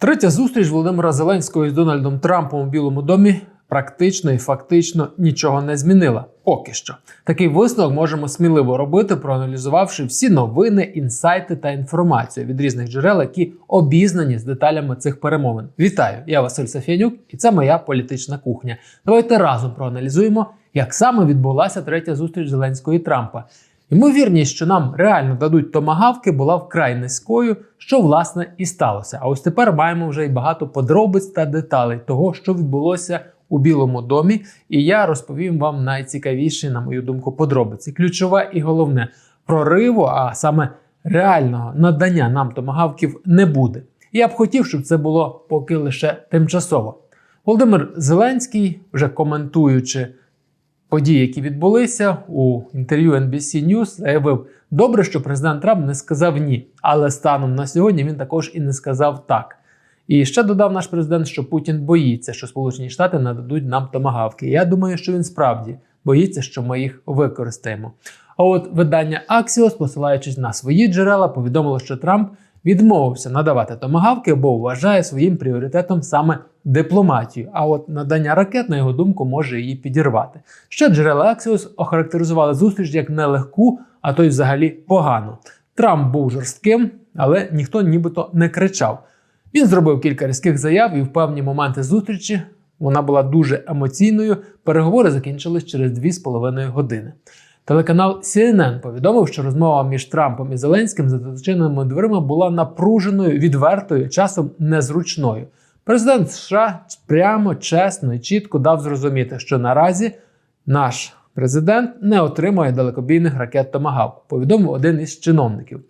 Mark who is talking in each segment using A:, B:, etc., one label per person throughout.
A: Третя зустріч Володимира Зеленського з Дональдом Трампом у Білому домі практично і фактично нічого не змінила. Поки що такий висновок можемо сміливо робити, проаналізувавши всі новини, інсайти та інформацію від різних джерел, які обізнані з деталями цих перемовин. Вітаю! Я Василь Сафянюк, і це моя політична кухня. Давайте разом проаналізуємо, як саме відбулася третя зустріч Зеленського і Трампа. Ймовірність, що нам реально дадуть томагавки, була вкрай низькою, що власне і сталося. А ось тепер маємо вже й багато подробиць та деталей того, що відбулося у Білому домі, і я розповім вам найцікавіші, на мою думку, подробиці. Ключове і головне прориву, а саме реального надання нам томагавків не буде. І я б хотів, щоб це було поки лише тимчасово. Володимир Зеленський, вже коментуючи події, які відбулися у інтерв'ю NBC News, заявив: добре, що президент Трамп не сказав ні, але станом на сьогодні він також і не сказав так. І ще додав наш президент, що Путін боїться, що Сполучені Штати нададуть нам томагавки. Я думаю, що він справді боїться, що ми їх використаємо. А от видання Axios, посилаючись на свої джерела, повідомило, що Трамп відмовився надавати томагавки, бо вважає своїм пріоритетом саме дипломатію. А от надання ракет, на його думку, може її підірвати. Ще джерела Axios охарактеризували зустріч як нелегку, а то й взагалі погану. Трамп був жорстким, але ніхто нібито не кричав. Він зробив кілька різких заяв, і в певні моменти зустрічі вона була дуже емоційною. Переговори закінчились через 2,5 години. Телеканал CNN повідомив, що розмова між Трампом і Зеленським за зачиненими дверима була напруженою, відвертою, часом незручною. Президент США прямо, чесно і чітко дав зрозуміти, що наразі наш президент не отримує далекобійних ракет Томагавк, повідомив один із чиновників.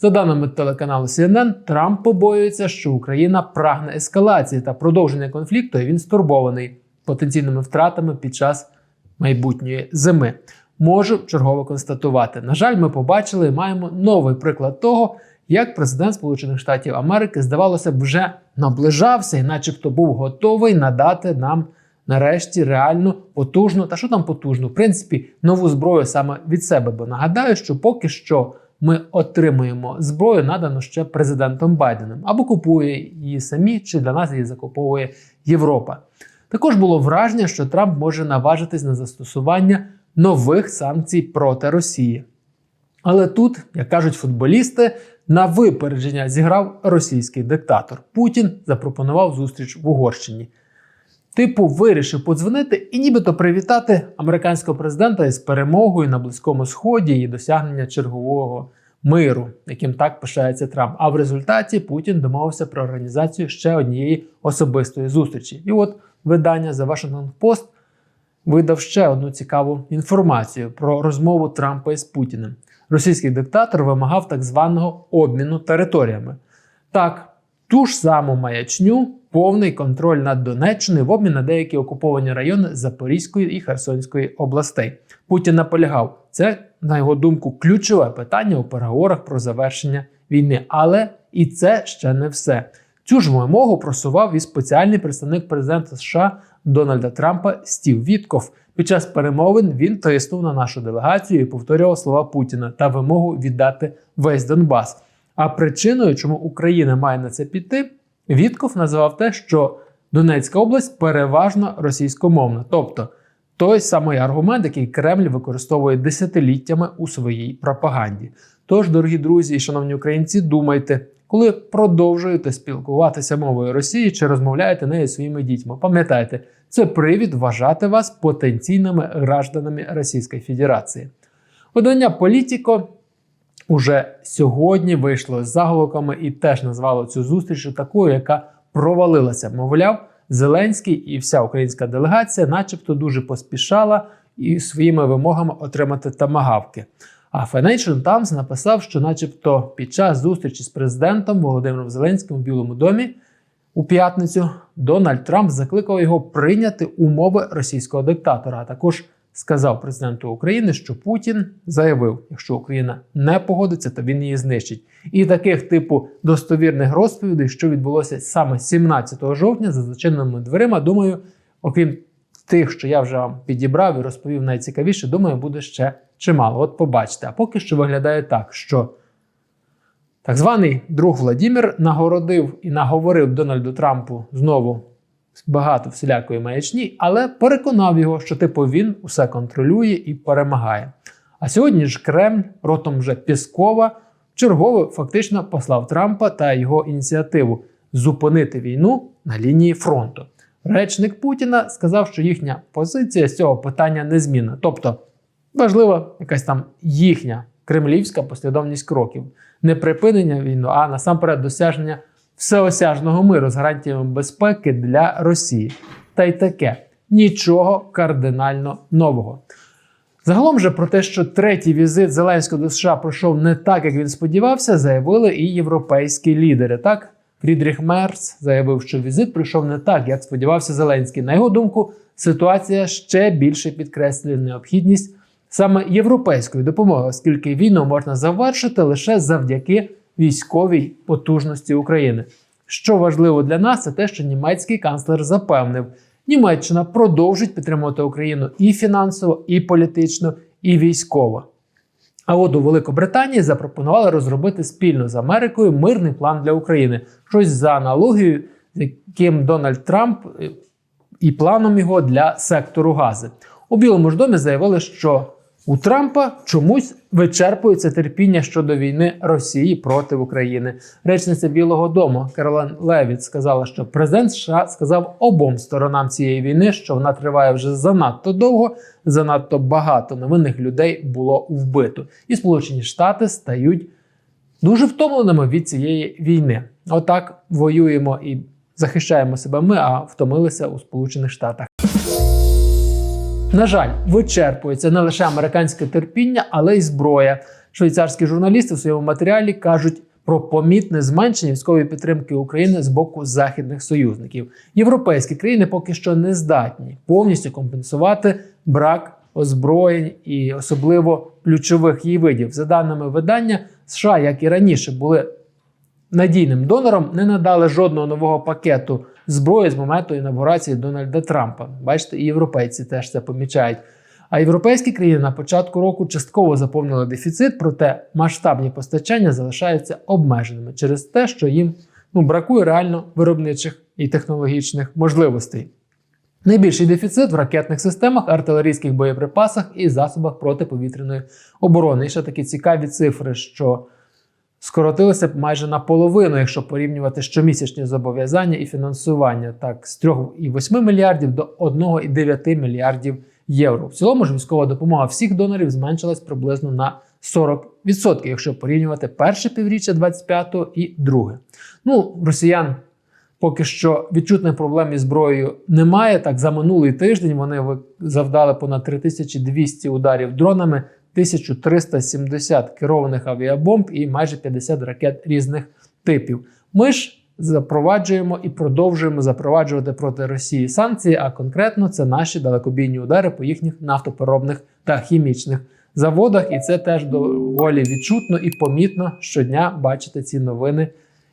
A: За даними телеканалу CNN, Трамп побоюється, що Україна прагне ескалації та продовження конфлікту, і він стурбований потенційними втратами під час майбутньої зими. Можу чергово констатувати. На жаль, ми побачили і маємо новий приклад того, як президент Сполучених Штатів Америки, здавалося б, вже наближався і, начебто, був готовий надати нам нарешті реальну потужну, та що там потужну, в принципі, нову зброю саме від себе. Бо нагадаю, що поки що ми отримуємо зброю, надану ще президентом Байденом, або купує її самі, чи для нас її закуповує Європа. Також було враження, що Трамп може наважитись на застосування нових санкцій проти Росії. Але тут, як кажуть футболісти, на випередження зіграв російський диктатор. Путін запропонував зустріч в Угорщині. Типу, вирішив подзвонити і нібито привітати американського президента із перемогою на Близькому Сході і досягнення чергового миру, яким так пишається Трамп. А в результаті Путін домовився про організацію ще однієї особистої зустрічі. І от видання The Washington Post видав ще одну цікаву інформацію про розмову Трампа із Путіним. Російський диктатор вимагав так званого обміну територіями. Так, ту ж саму маячню, повний контроль над Донеччиною в обмін на деякі окуповані райони Запорізької і Херсонської областей. Путін наполягав, це, на його думку, ключове питання у переговорах про завершення війни. Але і це ще не все. Цю ж вимогу просував і спеціальний представник президента США Дональда Трампа Стів Вітков. Під час перемовин він тиснув на нашу делегацію і повторював слова Путіна та вимогу віддати весь Донбас. А причиною, чому Україна має на це піти, Вітков називав те, що Донецька область переважно російськомовна, тобто той самий аргумент, який Кремль використовує десятиліттями у своїй пропаганді. Тож, дорогі друзі і шановні українці, думайте, коли продовжуєте спілкуватися мовою Росії чи розмовляєте нею своїми дітьми. Пам'ятайте, це привід вважати вас потенційними гражданами Російської Федерації. Видання Політіко уже сьогодні вийшло з заголовками і теж назвало цю зустріч такою, яка провалилася. Мовляв, Зеленський і вся українська делегація, начебто, дуже поспішала і своїми вимогами отримати тамагавки. А Financial Times написав, що, начебто, під час зустрічі з президентом Володимиром Зеленським у Білому домі у п'ятницю Дональд Трамп закликав його прийняти умови російського диктатора. А також сказав президенту України, що Путін заявив, якщо Україна не погодиться, то він її знищить. І таких типу достовірних розповідей, що відбулося саме 17 жовтня, за зачиненими дверима, думаю, окрім тих, що я вже вам підібрав і розповів найцікавіше, думаю, буде ще чимало. От побачите. А поки що виглядає так, що так званий друг Владімір нагородив і наговорив Дональду Трампу знову багато всілякої маячні, але переконав його, що типу він усе контролює і перемагає. А сьогодні ж Кремль ротом вже Піскова чергово фактично послав Трампа та його ініціативу зупинити війну на лінії фронту. Речник Путіна сказав, що їхня позиція з цього питання незмінна. Тобто важлива якась там їхня кремлівська послідовність кроків, не припинення війни, а насамперед досягнення всеосяжного миру з гарантіями безпеки для Росії. Та й таке нічого кардинально нового. Загалом же про те, що третій візит Зеленського до США пройшов не так, як він сподівався, заявили і європейські лідери. Так, Фрідріх Мерц заявив, що візит пройшов не так, як сподівався Зеленський. На його думку, ситуація ще більше підкреслює необхідність саме європейської допомоги, оскільки війну можна завершити лише завдяки військовій потужності України. Що важливо для нас, це те, що німецький канцлер запевнив, Німеччина продовжить підтримувати Україну і фінансово, і політично, і військово. А от у Великобританії запропонували розробити спільно з Америкою мирний план для України. Щось за аналогією, з яким Дональд Трамп е, і планом його для сектору гази. У Білому ж домі заявили, що у Трампа чомусь вичерпується терпіння щодо війни Росії проти України. Речниця Білого Дому Каролен Левіт сказала, що президент США сказав обом сторонам цієї війни, що вона триває вже занадто довго, занадто багато невинних людей було вбито, і Сполучені Штати стають дуже втомленими від цієї війни. Отак воюємо і захищаємо себе ми, а втомилися у Сполучених Штатах. На жаль, вичерпується не лише американське терпіння, але й зброя. Швейцарські журналісти в своєму матеріалі кажуть про помітне зменшення військової підтримки України з боку західних союзників. Європейські країни поки що не здатні повністю компенсувати брак озброєнь і особливо ключових її видів. За даними видання, США, як і раніше, були надійним донором, не надали жодного нового пакету зброї з моменту інавгурації Дональда Трампа. Бачите, і європейці теж це помічають. А європейські країни на початку року частково заповнили дефіцит, проте масштабні постачання залишаються обмеженими через те, що їм ну, бракує реально виробничих і технологічних можливостей. Найбільший дефіцит в ракетних системах, артилерійських боєприпасах і засобах протиповітряної оборони. І ще такі цікаві цифри, що скоротилися майже наполовину, якщо порівнювати щомісячні зобов'язання і фінансування, так з 3,8 мільярдів до 1,9 мільярдів євро. В цілому ж військова допомога всіх донорів зменшилась приблизно на 40%, якщо порівнювати перше півріччя 25-го і друге. Ну, росіян. Поки що відчутних проблем із зброєю немає. Так, за минулий тиждень вони завдали понад 3200 ударів дронами, 1370 керованих авіабомб і майже 50 ракет різних типів. Ми ж запроваджуємо і продовжуємо запроваджувати проти Росії санкції, а конкретно це наші далекобійні удари по їхніх нафтопереробних та хімічних заводах. І це теж доволі відчутно і помітно щодня бачити ці новини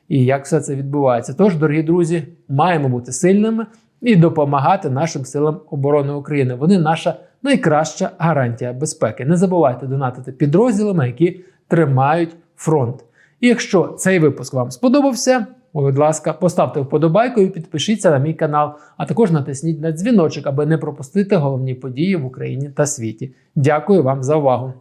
A: і як все це відбувається. Тож, дорогі друзі, маємо бути сильними і допомагати нашим силам оборони України. Вони наша найкраща гарантія безпеки. Не забувайте донатити підрозділами, які тримають фронт. І якщо цей випуск вам сподобався, будь ласка, поставте вподобайку і підпишіться на мій канал, а також натисніть на дзвіночок, аби не пропустити головні події в Україні та світі. Дякую вам за увагу!